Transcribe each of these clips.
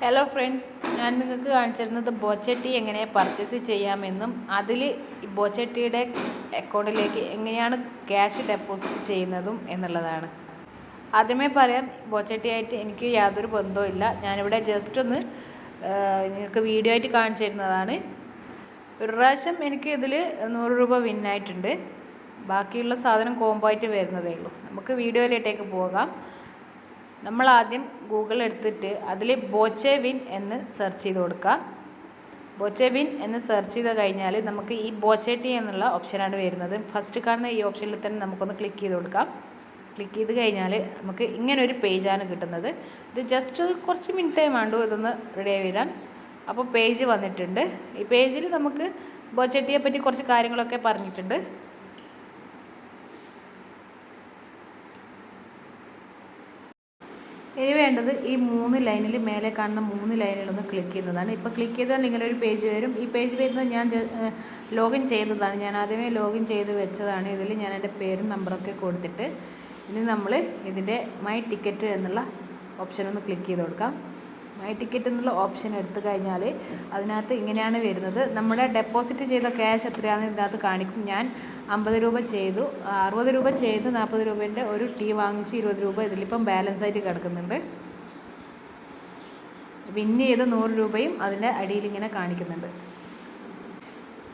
Hello friends ഞാൻ നിങ്ങൾക്ക് കാണിച്ചിരുന്നത് ബോച്ചട്ടി എങ്ങനെ പർച്ചേസ് ചെയ്യാമെന്നും അതിൽ ബോച്ചട്ടിയുടെ അക്കൗണ്ടിലേക്ക് എങ്ങനെയാണ് ക്യാഷ് ഡെപ്പോസിറ്റ് ചെയ്യുന്നതും എന്നുള്ളതാണ്. ആദ്യമേ പറയാം ബോച്ചട്ടിയായിട്ട് എനിക്ക് യാതൊരു ബന്ധവുമില്ല ഞാനിവിടെ ജസ്റ്റ് ഒന്ന് നിങ്ങൾക്ക് വീഡിയോ ആയിട്ട് കാണിച്ചു തരുന്നതാണ് ഒരു പ്രാവശ്യം എനിക്ക് ഇതിൽ നൂറ് രൂപ വിന്നായിട്ടുണ്ട് ബാക്കിയുള്ള സാധനം കോംബോ ആയിട്ട് വരുന്നതേ ഉള്ളൂ. നമുക്ക് വീഡിയോയിലേട്ടേക്ക് പോകാം. നമ്മൾ ആദ്യം ഗൂഗിൾ എടുത്തിട്ട് അതിൽ ബോച്ചെ വിൻ എന്ന് സെർച്ച് ചെയ്ത് കൊടുക്കുക ബോച്ചെ വിൻ എന്ന് സെർച്ച് ചെയ്ത് കഴിഞ്ഞാൽ നമുക്ക് ഈ ബോച്ചെ എന്നുള്ള ഓപ്ഷനാണ് വരുന്നത്. ഫസ്റ്റ് കാണുന്ന ഈ ഓപ്ഷനിൽ തന്നെ നമുക്കൊന്ന് ക്ലിക്ക് ചെയ്ത് കൊടുക്കാം. ക്ലിക്ക് ചെയ്ത് കഴിഞ്ഞാൽ നമുക്ക് ഇങ്ങനെ ഒരു പേജാണ് കിട്ടുന്നത്. ഇത് ജസ്റ്റ് കുറച്ച് മിനിറ്റേ വേണ്ടു ഇതൊന്ന് റെഡി ആയി വരാൻ. അപ്പോൾ പേജ് വന്നിട്ടുണ്ട്. ഈ പേജിൽ നമുക്ക് ബോച്ചേട്ടിയെ പറ്റി കുറച്ച് കാര്യങ്ങളൊക്കെ പറഞ്ഞിട്ടുണ്ട്. ഇനി വേണ്ടത് ഈ മൂന്ന് ലൈനിൽ മേലെ കാണുന്ന മൂന്ന് ലൈനിലൊന്ന് ക്ലിക്ക് ചെയ്യുന്നതാണ് ഇപ്പോൾ ക്ലിക്ക് ചെയ്താൽ ഇങ്ങനെ ഒരു പേജ് വരും. ഈ പേജ് വരുന്നത് ഞാൻ ലോഗിൻ ചെയ്തതാണ്. ഞാൻ ആദ്യമേ ലോഗിൻ ചെയ്ത് വെച്ചതാണ്. ഇതിൽ ഞാൻ എന്റെ പേരും നമ്പറൊക്കെ കൊടുത്തിട്ട് ഇനി നമ്മൾ ഇതിന്റെ മൈ ടിക്കറ്റ് എന്നുള്ള ഓപ്ഷൻ ഒന്ന് ക്ലിക്ക് ചെയ്ത് കൊടുക്കാം. മൈ ടിക്കറ്റ് എന്നുള്ള ഓപ്ഷൻ എടുത്തു കഴിഞ്ഞാൽ അതിനകത്ത് ഇങ്ങനെയാണ് വരുന്നത്. നമ്മുടെ ഡെപ്പോസിറ്റ് ചെയ്ത ക്യാഷ് എത്രയാണെന്ന് ഇതിനകത്ത് കാണിക്കും. ഞാൻ അമ്പത് രൂപ ചെയ്തു. അറുപത് രൂപ ചെയ്ത് നാൽപ്പത് രൂപേന്റെ ഒരു ടീ വാങ്ങിച്ച് ഇരുപത് രൂപ ഇതിലിപ്പം ബാലൻസ് ആയിട്ട് കിടക്കുന്നുണ്ട്. വിൻ ചെയ്ത നൂറ് രൂപയും അതിന്റെ അടിയിൽ ഇങ്ങനെ കാണിക്കുന്നുണ്ട്.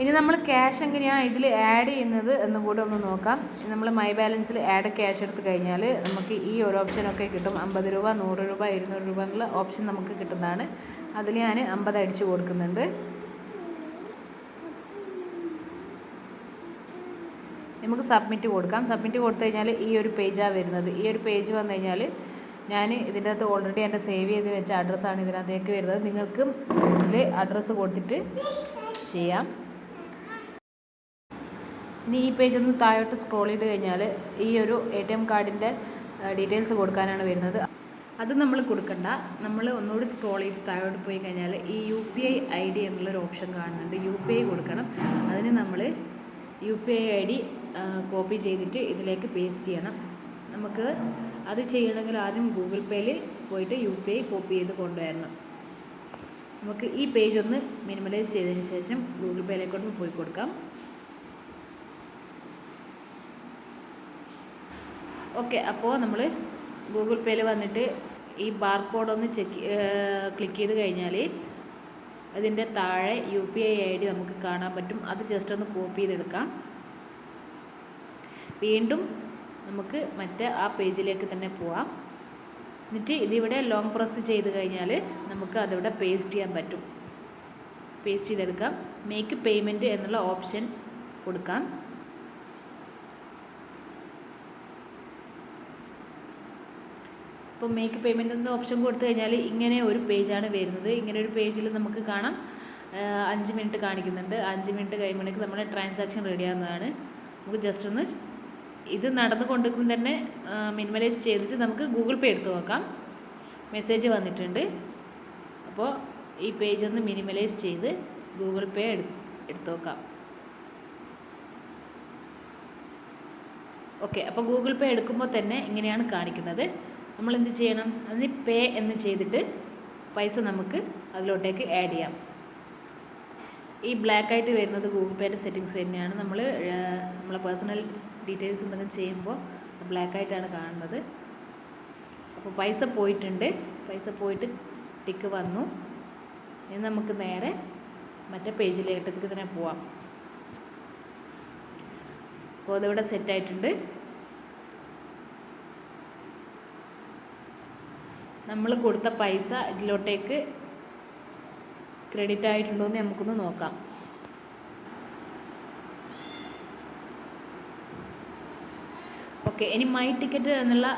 ഇനി നമ്മൾ ക്യാഷ് എങ്ങനെയാണ് ഇതിൽ ആഡ് ചെയ്യുന്നത് എന്ന് കൂടെ ഒന്ന് നോക്കാം. നമ്മൾ മൈ ബാലൻസിൽ ആഡ് ക്യാഷ് എടുത്ത് കഴിഞ്ഞാൽ നമുക്ക് ഈ ഒരു ഓപ്ഷനൊക്കെ കിട്ടും. അമ്പത് രൂപ നൂറ് രൂപ ഇരുന്നൂറ് രൂപ എന്നുള്ള ഓപ്ഷൻ നമുക്ക് കിട്ടുന്നതാണ്. അതിൽ ഞാൻ അമ്പത് അടിച്ചു കൊടുക്കുന്നുണ്ട്. നമുക്ക് സബ്മിറ്റ് കൊടുക്കാം. സബ്മിറ്റ് കൊടുത്തു കഴിഞ്ഞാൽ ഈ ഒരു പേജാണ് വരുന്നത്. ഈ ഒരു പേജ് വന്നു കഴിഞ്ഞാൽ ഞാൻ ഇതിന്റെ അകത്ത് ഓൾറെഡി എന്റെ സേവ് ചെയ്ത് വെച്ച അഡ്രസ്സാണ് ഇതിനകത്തേക്ക് വരുന്നത്. നിങ്ങൾക്കും ഇതിൽ അഡ്രസ്സ് കൊടുത്തിട്ട് ചെയ്യാം. ഇനി ഈ പേജ് ഒന്ന് താഴോട്ട് സ്ക്രോൾ ചെയ്ത് കഴിഞ്ഞാൽ ഈ ഒരു എ ടി എം കാർഡിന്റെ ഡീറ്റെയിൽസ് കൊടുക്കാനാണ് വരുന്നത്. അത് നമ്മൾ കൊടുക്കണ്ട. നമ്മൾ ഒന്നുകൂടി സ്ക്രോൾ ചെയ്ത് താഴോട്ട് പോയി കഴിഞ്ഞാൽ ഈ U P I I D എന്നുള്ളൊരു ഓപ്ഷൻ കാണുന്നുണ്ട്. യു പി ഐ കൊടുക്കണം. അതിന് നമ്മൾ U P I I D copy ചെയ്തിട്ട് ഇതിലേക്ക് പേസ്റ്റ് ചെയ്യണം. നമുക്ക് അത് ചെയ്യണമെങ്കിൽ ആദ്യം ഗൂഗിൾ പേയിൽ പോയിട്ട് യു പി ഐ കോപ്പി ചെയ്ത് കൊണ്ടുവരണം. നമുക്ക് ഈ പേജ് ഒന്ന് മിനിമലൈസ് ചെയ്തതിന് ശേഷം ഗൂഗിൾ പേയിലേക്കൊന്ന് പോയി കൊടുക്കാം. ഓക്കെ അപ്പോൾ നമ്മൾ ഗൂഗിൾ പേയിൽ വന്നിട്ട് ഈ ബാർ കോഡൊന്ന് ചെക്ക് ക്ലിക്ക് ചെയ്ത് കഴിഞ്ഞാൽ അതിന്റെ താഴെ U P I I D നമുക്ക് കാണാൻ പറ്റും. അത് ജസ്റ്റ് ഒന്ന് കോപ്പി ചെയ്തെടുക്കാം. വീണ്ടും നമുക്ക് മറ്റേ ആ പേജിലേക്ക് തന്നെ പോവാം. എന്നിട്ട് ഇതിവിടെ ലോങ് പ്രസ് ചെയ്ത് കഴിഞ്ഞാൽ നമുക്ക് അതിവിടെ പേസ്റ്റ് ചെയ്യാൻ പറ്റും. പേസ്റ്റ് ചെയ്തെടുക്കാം. മേക്ക് പേയ്മെന്റ് എന്നുള്ള ഓപ്ഷൻ കൊടുക്കാം. ഇപ്പോൾ മേക്ക് പേയ്മെന്റ് എന്ന ഓപ്ഷൻ കൊടുത്തു കഴിഞ്ഞാൽ ഇങ്ങനെ ഒരു പേജാണ് വരുന്നത്. ഇങ്ങനെ ഒരു പേജിൽ നമുക്ക് കാണാം. അഞ്ച് മിനിറ്റ് കാണിക്കുന്നുണ്ട്. അഞ്ച് മിനിറ്റ് കഴിയുമ്പോഴേക്ക് നമ്മുടെ ട്രാൻസാക്ഷൻ റെഡി ആവുന്നതാണ്. നമുക്ക് ജസ്റ്റ് ഒന്ന് ഇത് നടന്നു കൊണ്ടിരിക്കുമ്പോൾ തന്നെ മിനിമലൈസ് ചെയ്തിട്ട് നമുക്ക് ഗൂഗിൾ പേ എടുത്ത് നോക്കാം. മെസ്സേജ് വന്നിട്ടുണ്ട്. അപ്പോൾ ഈ പേജ് ഒന്ന് മിനിമലൈസ് ചെയ്ത് ഗൂഗിൾ പേ എടു എടുത്ത് നോക്കാം. ഓക്കെ അപ്പോൾ ഗൂഗിൾ പേ എടുക്കുമ്പോൾ തന്നെ ഇങ്ങനെയാണ് കാണിക്കുന്നത്. നമ്മൾ എന്ത് ചെയ്യണം? അതിന് പേ എന്ന് ചെയ്തിട്ട് പൈസ നമുക്ക് അതിലോട്ടേക്ക് ആഡ് ചെയ്യാം. ഈ ബ്ലാക്ക് ആയിട്ട് വരുന്നത് ഗൂഗിൾ പേയുടെ സെറ്റിങ്സ് തന്നെയാണ്. നമ്മൾ നമ്മളെ പേഴ്സണൽ ഡീറ്റെയിൽസ് എന്തെങ്കിലും ചെയ്യുമ്പോൾ ബ്ലാക്ക് ആയിട്ടാണ് കാണുന്നത്. അപ്പോൾ പൈസ പോയിട്ടുണ്ട്. പൈസ പോയിട്ട് ടിക്ക് വന്നു. ഇനി നമുക്ക് നേരെ മറ്റേ പേജിലേക്ക് തന്നെ പോവാം. അപ്പോൾ അതിവിടെ സെറ്റായിട്ടുണ്ട് നമ്മൾ കൊടുത്ത പൈസ ഇതിലോട്ടേക്ക് ക്രെഡിറ്റ് ആയിട്ടുണ്ടോ എന്ന് നമുക്കൊന്ന് നോക്കാം. ഓക്കെ ഇനി മൈ ടിക്കറ്റ് എന്നുള്ള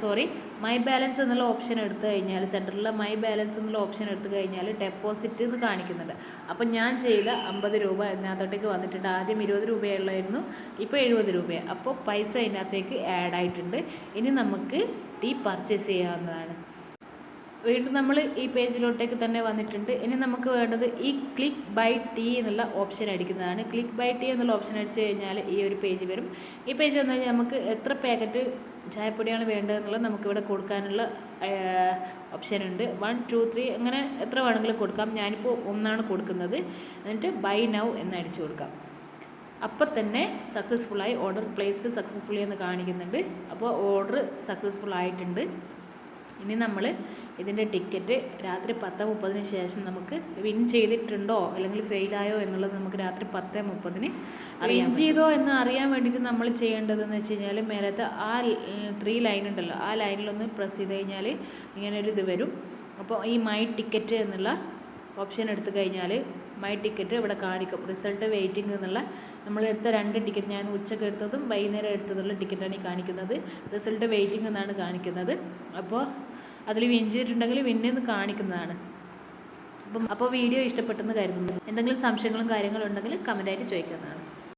സോറി മൈ ബാലൻസ് എന്നുള്ള ഓപ്ഷൻ എടുത്തു കഴിഞ്ഞാൽ സെന്ററിലെ മൈ ബാലൻസ് എന്നുള്ള ഓപ്ഷൻ എടുത്തു കഴിഞ്ഞാൽ ഡെപ്പോസിറ്റ് എന്ന് കാണിക്കുന്നുണ്ട്. അപ്പം ഞാൻ ചെയ്ത അമ്പത് രൂപ ഇതിനകത്തോട്ടേക്ക് വന്നിട്ടുണ്ട്. ആദ്യം ഇരുപത് രൂപയുള്ളായിരുന്നു ഇപ്പോൾ എഴുപത് രൂപയാണ് അപ്പോൾ പൈസ ഇതിനകത്തേക്ക് ആഡ് ആയിട്ടുണ്ട്. ഇനി നമുക്ക് ടീ പർച്ചേസ് ചെയ്യാവുന്നതാണ്. വീണ്ടും നമ്മൾ ഈ പേജിലോട്ടേക്ക് തന്നെ വന്നിട്ടുണ്ട്. ഇനി നമുക്ക് വേണ്ടത് ഈ ക്ലിക്ക് ബൈ ടി എന്നുള്ള ഓപ്ഷൻ അടിക്കുന്നതാണ്. ക്ലിക്ക് ബൈ ടി എന്നുള്ള ഓപ്ഷൻ അടിച്ചു കഴിഞ്ഞാൽ ഈ ഒരു പേജ് വരും. ഈ പേജ് വന്നു കഴിഞ്ഞാൽ നമുക്ക് എത്ര പാക്കറ്റ് ചായപ്പൊടിയാണ് വേണ്ടതെന്നുള്ളത് നമുക്കിവിടെ കൊടുക്കാനുള്ള ഓപ്ഷൻ ഉണ്ട്. വൺ ടു ത്രീ അങ്ങനെ എത്ര വേണമെങ്കിലും കൊടുക്കാം. ഞാനിപ്പോൾ ഒന്നാണ് കൊടുക്കുന്നത്. എന്നിട്ട് ബൈ നൗ എന്ന് അടിച്ചു കൊടുക്കാം. അപ്പം തന്നെ സക്സസ്ഫുള്ളായി ഓർഡർ പ്ലേസ്ഡ് സക്സസ്ഫുള്ളി എന്ന് കാണിക്കുന്നുണ്ട്. അപ്പോൾ ഓർഡർ സക്സസ്ഫുൾ ആയിട്ടുണ്ട്. ഇനി നമ്മൾ ഇതിന്റെ ടിക്കറ്റ് രാത്രി പത്ത് മുപ്പതിന് ശേഷം നമുക്ക് വിൻ ചെയ്തിട്ടുണ്ടോ അല്ലെങ്കിൽ ഫെയിലായോ എന്നുള്ളത് നമുക്ക് രാത്രി പത്ത് മുപ്പതിന് വിൻ ചെയ്തോ എന്ന് അറിയാൻ വേണ്ടിയിട്ട് നമ്മൾ ചെയ്യേണ്ടതെന്ന് വെച്ച് കഴിഞ്ഞാൽ മേലത്തെ ആ ത്രീ ലൈൻ ഉണ്ടല്ലോ. ആ ലൈനിലൊന്ന് പ്രസ് ചെയ്ത് കഴിഞ്ഞാൽ ഇങ്ങനെ ഒരു ഇത് വരും. അപ്പോൾ ഈ മൈ ടിക്കറ്റ് എന്നുള്ള ഓപ്ഷൻ എടുത്തു കഴിഞ്ഞാൽ മൈ ടിക്കറ്റ് ഇവിടെ കാണിക്കും. റിസൾട്ട് വെയിറ്റിംഗ് എന്നുള്ള നമ്മൾ എടുത്ത രണ്ട് ടിക്കറ്റ് ഞാൻ ഉച്ചയ്ക്ക് എടുത്തതും വൈകുന്നേരം എടുത്തതുള്ള ടിക്കറ്റാണ് ഈ കാണിക്കുന്നത്. റിസൾട്ട് വെയിറ്റിംഗ് എന്നാണ് കാണിക്കുന്നത്. അപ്പോൾ അതിൽ വിൻ ചെയ്തിട്ടുണ്ടെങ്കിൽ വിന്നെന്ന് കാണിക്കുന്നതാണ്. അപ്പം അപ്പോൾ വീഡിയോ ഇഷ്ടപ്പെട്ടെന്ന് കരുതുന്നു. എന്തെങ്കിലും സംശയങ്ങളും കാര്യങ്ങളും ഉണ്ടെങ്കിൽ കമന്റായിട്ട് ചോദിക്കുന്നതാണ്.